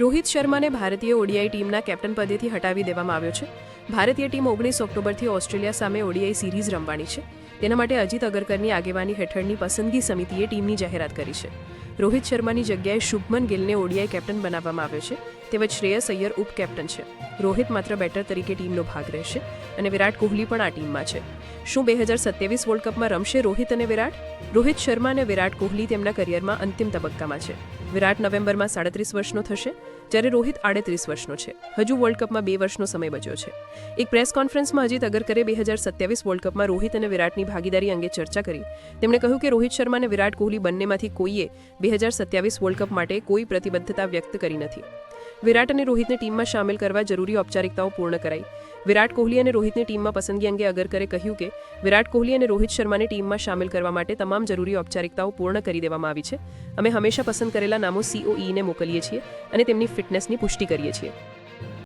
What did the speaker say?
રોહિત શર્માને ભારતીય ઓડીઆઈ ટીમના કેપ્ટન પદેથી હટાવી દેવામાં આવ્યો છે. ભારતીય ટીમ ઓગણીસ ઓક્ટોબરથી ઓસ્ટ્રેલિયા સામે ઓડીઆઈ સિરીઝ રમવાની છે. તેના માટે અજીત અગરકરની આગેવાની હેઠળની પસંદગી સમિતિએ ટીમની જાહેરાત કરી છે. રોહિત શર્માની જગ્યાએ શુભમન ગિલને ઓડીઆઈ કેપ્ટન બનાવવામાં આવ્યો છે. તેમજ શ્રેયસ અય્યર ઉપ કેપ્ટન છે. રોહિત માત્ર બેટર તરીકે ટીમનો ભાગ રહેશે અને વિરાટ કોહલી પણ આ ટીમમાં છે. શું બે હજાર સત્યાવીસ વર્લ્ડ કપમાં રમશે રોહિત અને વિરાટ? રોહિત શર્મા અને વિરાટ કોહલી તેમના કરિયરમાં અંતિમ તબક્કામાં છે. વિરાટ નવેમ્બરમાં સાડત્રીસ વર્ષનો થશે, જ્યારે રોહિત આડત્રીસ વર્ષનો છે. હજુ વર્લ્ડ કપમાં બે વર્ષનો સમય બચ્યો છે. એક પ્રેસ કોન્ફરન્સમાં અજીત અગરકરે બે હજાર સત્યાવીસ વર્લ્ડ કપમાં રોહિત અને વિરાટની ભાગીદારી અંગે ચર્ચા કરી. તેમણે કહ્યું કે રોહિત શર્મા અને વિરાટ કોહલી બંનેમાંથી કોઈએ બે હજાર સત્યાવીસ વર્લ્ડ કપ માટે કોઈ પ્રતિબદ્ધતા વ્યક્ત કરી નથી. વિરાટ અને રોહિતને ટીમમાં સામેલ કરવા જરૂરી ઔપચારિકતાઓ પૂર્ણ કરાઈ. વિરાટ કોહલી અને રોહિતની ટીમમાં પસંદગી અંગે અગરકરે કહ્યું કે, વિરાટ કોહલી અને રોહિત શર્માને ટીમમાં સામેલ કરવા માટે તમામ જરૂરી ઔપચારિકતાઓ પૂર્ણ કરી દેવામાં આવી છે. અમે હંમેશા પસંદ કરેલા નામો સીઓઈને મોકલીએ છીએ અને તેમની ફિટનેસની પુષ્ટિ કરીએ છીએ.